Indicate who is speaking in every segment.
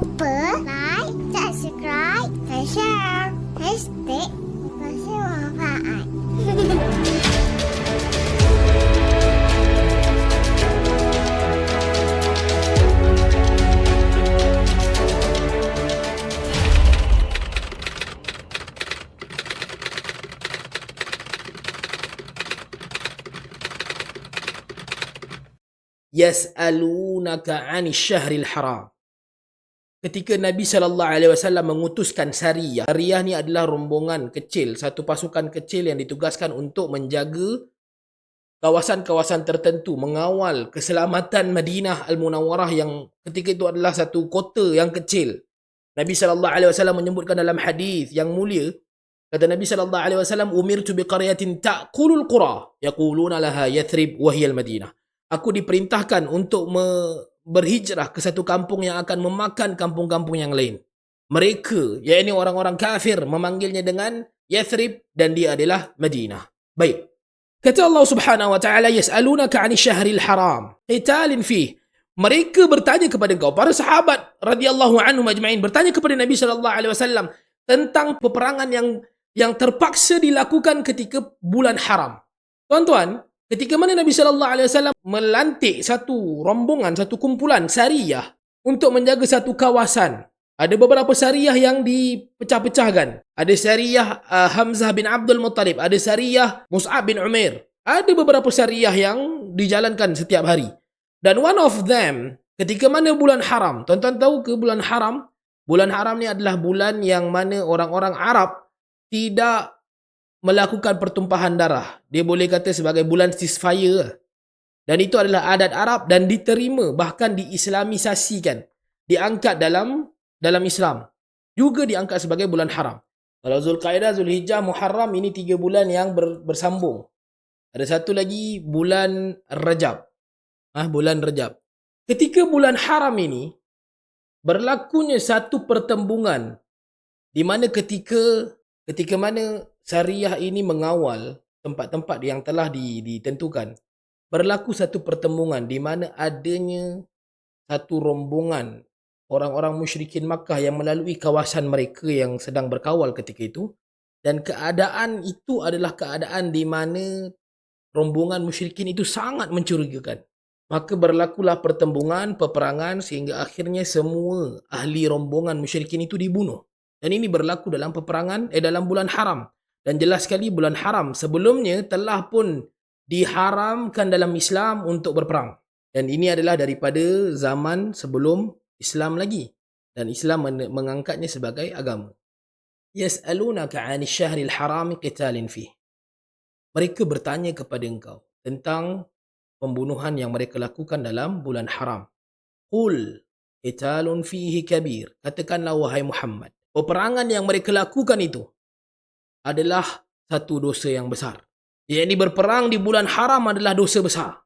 Speaker 1: lupa like, subscribe, dan share. Hashtag Pasti Manfaat.
Speaker 2: yas'alunaka 'anil syahril haram. Ketika Nabi sallallahu alaihi wasallam mengutuskan Sariyah, Sariyah ni adalah rombongan kecil, satu pasukan kecil yang ditugaskan untuk menjaga kawasan-kawasan tertentu, mengawal keselamatan Madinah Al-Munawwarah yang ketika itu adalah satu kota yang kecil. Nabi sallallahu alaihi wasallam menyebutkan dalam hadis yang mulia Kata Nabi sallallahu alaihi wasallam, "Umirtu biqaryatin ta'kulul qura, yaquluna laha Yathrib wa hiya al-Madinah." Aku diperintahkan untuk me- berhijrah ke satu kampung yang akan memakan kampung-kampung yang lain. Mereka, yakni orang-orang kafir memanggilnya dengan Yathrib dan dia adalah Madinah. Baik. Kata Allah Subhanahu wa taala, "Yas'alunaka 'anil syahril haram, qitalin fih." Mereka bertanya kepada engkau, para sahabat radhiyallahu anhum ajma'in bertanya kepada Nabi sallallahu alaihi wasallam tentang peperangan yang yang terpaksa dilakukan ketika bulan haram. Tuan-tuan, ketika mana Nabi sallallahu alaihi wasallam melantik satu rombongan, satu kumpulan sariyah untuk menjaga satu kawasan. Ada beberapa sariyah yang dipecah-pecahkan. Ada sariyah uh, Hamzah bin Abdul Muttalib, ada sariyah Mus'ab bin Umair. Ada beberapa sariyah yang dijalankan setiap hari. Dan one of them, ketika mana bulan haram, tuan-tuan tahu ke bulan haram? Bulan haram ni adalah bulan yang mana orang-orang Arab tidak melakukan pertumpahan darah. Dia boleh kata sebagai bulan ceasefire. Dan itu adalah adat Arab dan diterima bahkan diislamisasikan. Diangkat dalam dalam Islam. Juga diangkat sebagai bulan haram. Kalau Zulqaidah, Zulhijjah, Muharram ini tiga bulan yang ber, bersambung. Ada satu lagi bulan Rajab. Ah, bulan Rajab. Ketika bulan haram ini berlakunya satu pertembungan di mana ketika ketika mana syariah ini mengawal tempat-tempat yang telah ditentukan. Berlaku satu pertembungan di mana adanya satu rombongan orang-orang musyrikin Makkah yang melalui kawasan mereka yang sedang berkawal ketika itu. Dan keadaan itu adalah keadaan di mana rombongan musyrikin itu sangat mencurigakan. Maka berlakulah pertembungan peperangan sehingga akhirnya semua ahli rombongan musyrikin itu dibunuh. Dan ini berlaku dalam peperangan eh dalam bulan haram dan jelas sekali bulan haram sebelumnya telah pun diharamkan dalam Islam untuk berperang. Dan ini adalah daripada zaman sebelum Islam lagi. Dan Islam mengangkatnya sebagai agama. Yas'alunaka 'anil syahril haram qitalin fih. Mereka bertanya kepada engkau tentang pembunuhan yang mereka lakukan dalam bulan haram. Qul qitalun fihi kabir. Katakanlah wahai Muhammad, peperangan yang mereka lakukan itu adalah satu dosa yang besar. Yang ini berperang di bulan haram adalah dosa besar.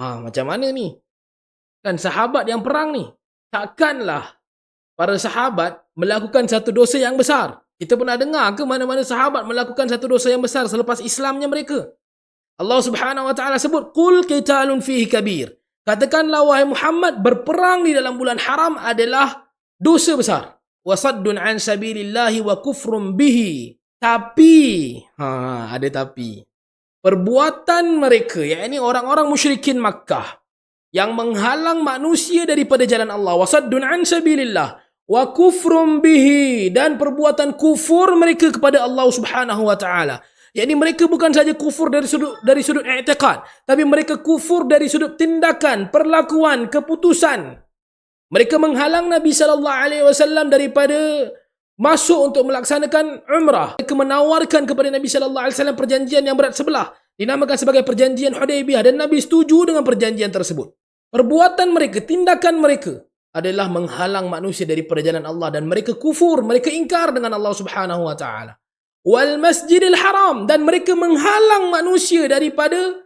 Speaker 2: Ha, macam mana ni? Kan sahabat yang perang ni. Takkanlah para sahabat melakukan satu dosa yang besar. Kita pernah dengar ke mana-mana sahabat melakukan satu dosa yang besar selepas Islamnya mereka? Allah Subhanahu wa taala sebut qul qitalun fihi kabir. Katakanlah wahai Muhammad berperang di dalam bulan haram adalah dosa besar. Wasaddun an sabilillahi wa kufrum bihi. Tapi, ha, ada tapi. Perbuatan mereka, yakni orang-orang musyrikin Makkah yang menghalang manusia daripada jalan Allah, wasaddun an sabilillah wa kufrum bihi dan perbuatan kufur mereka kepada Allah Subhanahu wa taala. Yakni mereka bukan saja kufur dari sudut dari sudut i'tiqad, tapi mereka kufur dari sudut tindakan, perlakuan, keputusan. Mereka menghalang Nabi sallallahu alaihi wasallam daripada masuk untuk melaksanakan umrah. Mereka menawarkan kepada Nabi sallallahu alaihi wasallam perjanjian yang berat sebelah dinamakan sebagai perjanjian Hudaybiyah dan Nabi setuju dengan perjanjian tersebut. Perbuatan mereka, tindakan mereka adalah menghalang manusia dari perjalanan Allah dan mereka kufur, mereka ingkar dengan Allah Subhanahu wa taala. Wal Masjidil Haram dan mereka menghalang manusia daripada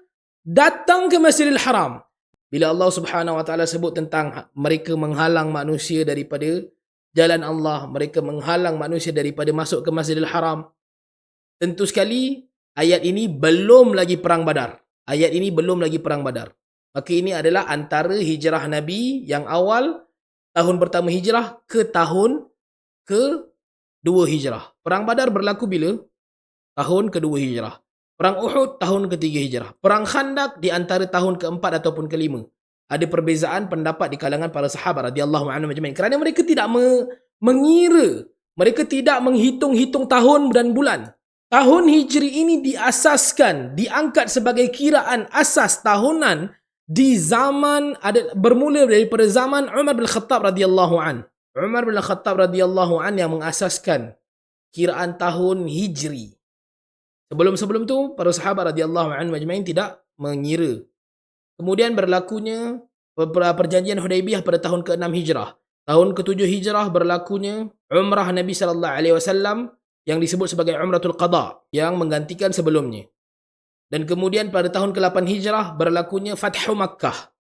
Speaker 2: datang ke Masjidil Haram. Bila Allah Subhanahu wa taala sebut tentang mereka menghalang manusia daripada jalan Allah, mereka menghalang manusia daripada masuk ke Masjidil Haram. Tentu sekali ayat ini belum lagi perang Badar. Ayat ini belum lagi perang Badar. Maka ini adalah antara hijrah Nabi yang awal tahun pertama hijrah ke tahun ke dua hijrah. Perang Badar berlaku bila? Tahun kedua hijrah. Perang Uhud tahun ketiga hijrah. Perang Khandak di antara tahun keempat ataupun kelima. Ada perbezaan pendapat di kalangan para sahabat radhiyallahu anhum majma'in kerana mereka tidak me- mengira, mereka tidak menghitung-hitung tahun dan bulan. Tahun Hijri ini diasaskan, diangkat sebagai kiraan asas tahunan di zaman ada bermula daripada zaman Umar bin Khattab radhiyallahu an. Umar bin Khattab radhiyallahu an yang mengasaskan kiraan tahun Hijri. Sebelum-sebelum tu para sahabat radhiyallahu an majma'in tidak mengira. Kemudian berlakunya per- perjanjian Hudaibiyah pada tahun ke-6 Hijrah. Tahun ke-7 Hijrah berlakunya Umrah Nabi sallallahu alaihi wasallam yang disebut sebagai Umratul Qada yang menggantikan sebelumnya. Dan kemudian pada tahun ke-8 Hijrah berlakunya Fathu Makkah.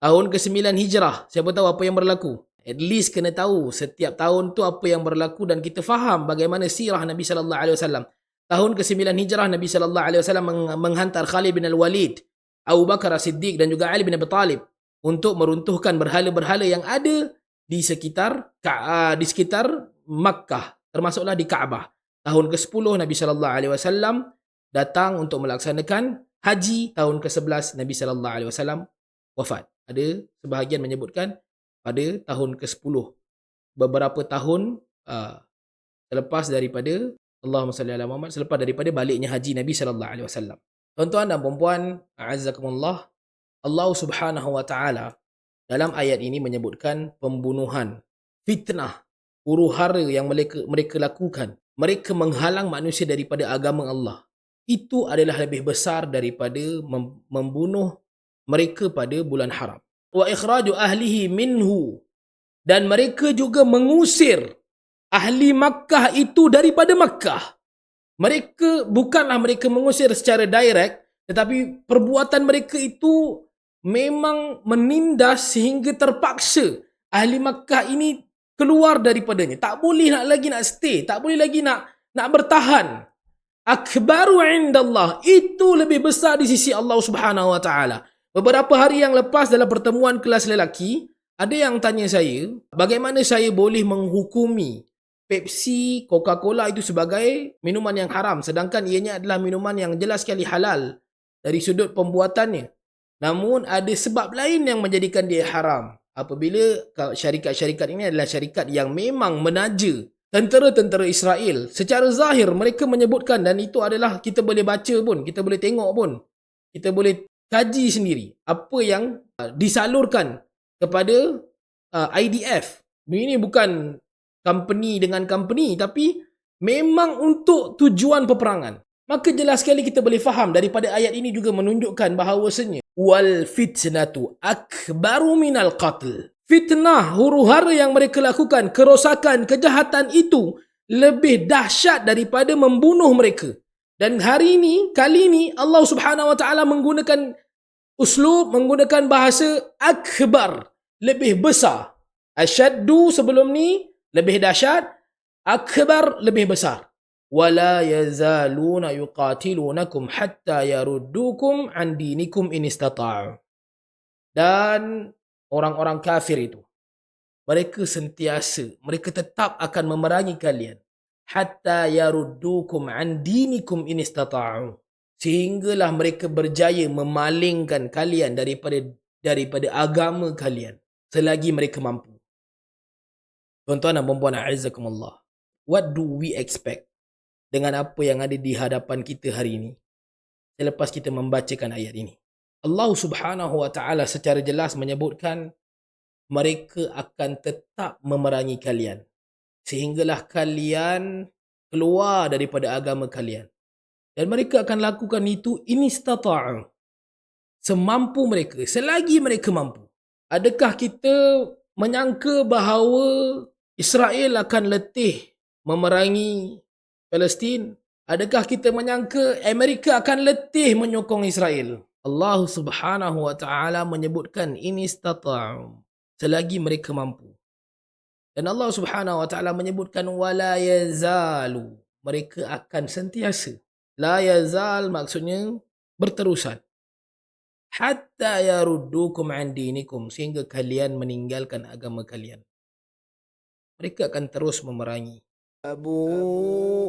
Speaker 2: Tahun ke-9 Hijrah, siapa tahu apa yang berlaku? At least kena tahu setiap tahun tu apa yang berlaku dan kita faham bagaimana sirah Nabi sallallahu alaihi wasallam. Tahun ke-9 Hijrah Nabi sallallahu alaihi wasallam meng- menghantar Khalid bin Al-Walid, Abu Bakar As-Siddiq dan juga Ali bin Abi Talib untuk meruntuhkan berhala-berhala yang ada di sekitar ah, di sekitar Makkah, termasuklah di Kaabah. Tahun ke-10 Nabi sallallahu alaihi wasallam datang untuk melaksanakan haji, tahun ke-11 Nabi sallallahu alaihi wasallam wafat. Ada sebahagian menyebutkan pada tahun ke-10 beberapa tahun selepas daripada Allahumma salli ala Muhammad selepas daripada baliknya haji Nabi sallallahu alaihi wasallam. Tuan-tuan dan puan-puan, a'azzakumullah, Allah Subhanahu wa taala dalam ayat ini menyebutkan pembunuhan, fitnah, huru-hara yang mereka mereka lakukan. Mereka menghalang manusia daripada agama Allah. Itu adalah lebih besar daripada mem- membunuh mereka pada bulan haram. Wa ikhraju ahlihi minhu dan mereka juga mengusir ahli Makkah itu daripada Makkah. Mereka bukanlah mereka mengusir secara direct tetapi perbuatan mereka itu memang menindas sehingga terpaksa ahli Makkah ini keluar daripadanya. Tak boleh nak lagi nak stay, tak boleh lagi nak nak bertahan. Akbaru indallah. Itu lebih besar di sisi Allah Subhanahu wa taala. Beberapa hari yang lepas dalam pertemuan kelas lelaki, ada yang tanya saya, bagaimana saya boleh menghukumi Pepsi, Coca-Cola itu sebagai minuman yang haram sedangkan ianya adalah minuman yang jelas sekali halal dari sudut pembuatannya. Namun ada sebab lain yang menjadikan dia haram. Apabila syarikat-syarikat ini adalah syarikat yang memang menaja tentera-tentera Israel. Secara zahir mereka menyebutkan dan itu adalah kita boleh baca pun, kita boleh tengok pun. Kita boleh kaji sendiri apa yang uh, disalurkan kepada uh, IDF. Ini bukan company dengan company tapi memang untuk tujuan peperangan. Maka jelas sekali kita boleh faham daripada ayat ini juga menunjukkan bahawasanya wal fitnatu akbaru minal qatl. Fitnah, huru-hara yang mereka lakukan, kerosakan, kejahatan itu lebih dahsyat daripada membunuh mereka. Dan hari ini, kali ini Allah Subhanahu Wa Taala menggunakan uslub, menggunakan bahasa akbar, lebih besar. Asyaddu sebelum ni lebih dahsyat, akbar lebih besar. Wala yazaluna yuqatilunakum hatta yaruddukum an dinikum in istata'u. Dan orang-orang kafir itu mereka sentiasa mereka tetap akan memerangi kalian hatta yaruddukum an dinikum in istata'u. Sehinggalah mereka berjaya memalingkan kalian daripada daripada agama kalian selagi mereka mampu. Tuan-tuan dan puan-puan a'azzakumullah. What do we expect dengan apa yang ada di hadapan kita hari ini selepas kita membacakan ayat ini? Allah Subhanahu wa taala secara jelas menyebutkan mereka akan tetap memerangi kalian sehinggalah kalian keluar daripada agama kalian. Dan mereka akan lakukan itu inistata'u. Semampu mereka, selagi mereka mampu. Adakah kita menyangka bahawa Israel akan letih memerangi Palestin? Adakah kita menyangka Amerika akan letih menyokong Israel? Allah Subhanahu wa taala menyebutkan inistata'u selagi mereka mampu. Dan Allah Subhanahu wa taala menyebutkan wala yazalu mereka akan sentiasa La yazal maksudnya berterusan. hatta yaruddukum an dinikum sehingga kalian meninggalkan agama kalian mereka akan terus memerangi. Abu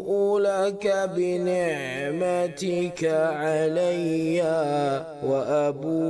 Speaker 2: ulaka bi ni'matika 'alayya wa abu